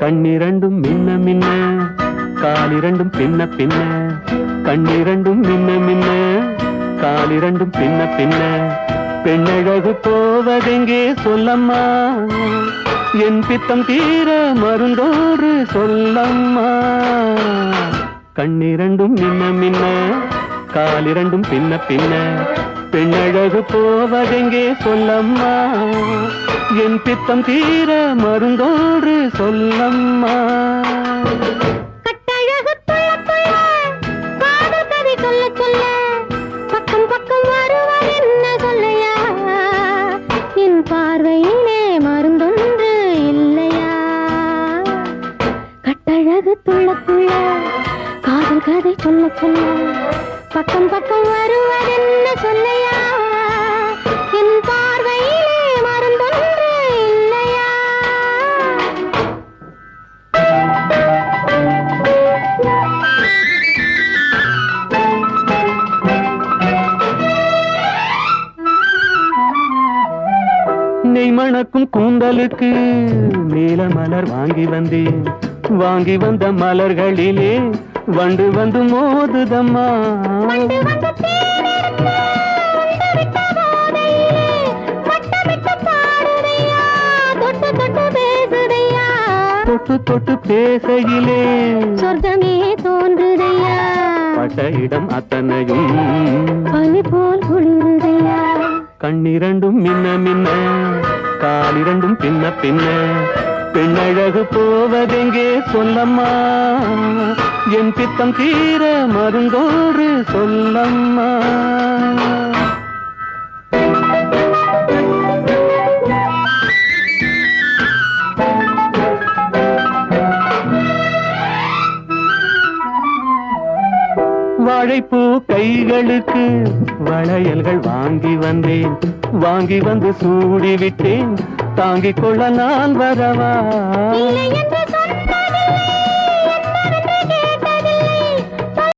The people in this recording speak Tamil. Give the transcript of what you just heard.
கண்ணிரண்டும் மின்ன மின்ன காலிரண்டும் பின்ன பின்ன கண்ணிரண்டும் மின்ன மின்ன காலிரண்டும் பின்ன பின்ன. பெண்ணழகு போவதெங்கே சொல்லம்மா? என் பித்தம் தீர மருந்தோடு சொல்லம்மா. கண்ணிரண்டும் மின்ன மின்ன காலிரண்டும் பின்ன பின்ன பெண்ணழகு போவதெங்கே சொல்லம்மா? என் பித்தம் தீர மருந்தோடு சொல்லம்மா. கட்டழகு பக்கம் பக்கம் வருவார் சொல்லையா? என் பார்வையிலே மருந்தொன்று இல்லையா? கட்டழகு துள்ள காதல் கதை சொல்ல சொல்ல பக்கம் பக்கம் வருவார் சொல்லையா? நெய் மணக்கும் கூந்தலுக்கு நீல மலர் வாங்கி வந்தேன். வாங்கி வந்த மலர்களிலே வண்டு வந்து மோதுதம்மா. தொட்டு தொட்டு பேசையிலே சொர்க்கமே தோன்றுதையா. பட்ட இடம் அத்தனையும் பனி போல் குளிருதையா. கண்ணிரண்டும் மின்ன மின்ன காலிரண்டும் பின்ன பின்ன. பெண்ணழகு போவதெங்கே சொல்லம்மா? என் பித்தம் தீர மருந்தோடு சொல்லம்மா. வாழைப்பூ கைகளுக்கு. வளையல்கள் வாங்கி வந்தேன். வாங்கி வந்து சூடி விட்டேன் தாங்கிக் கொள்ள நான் வரவா?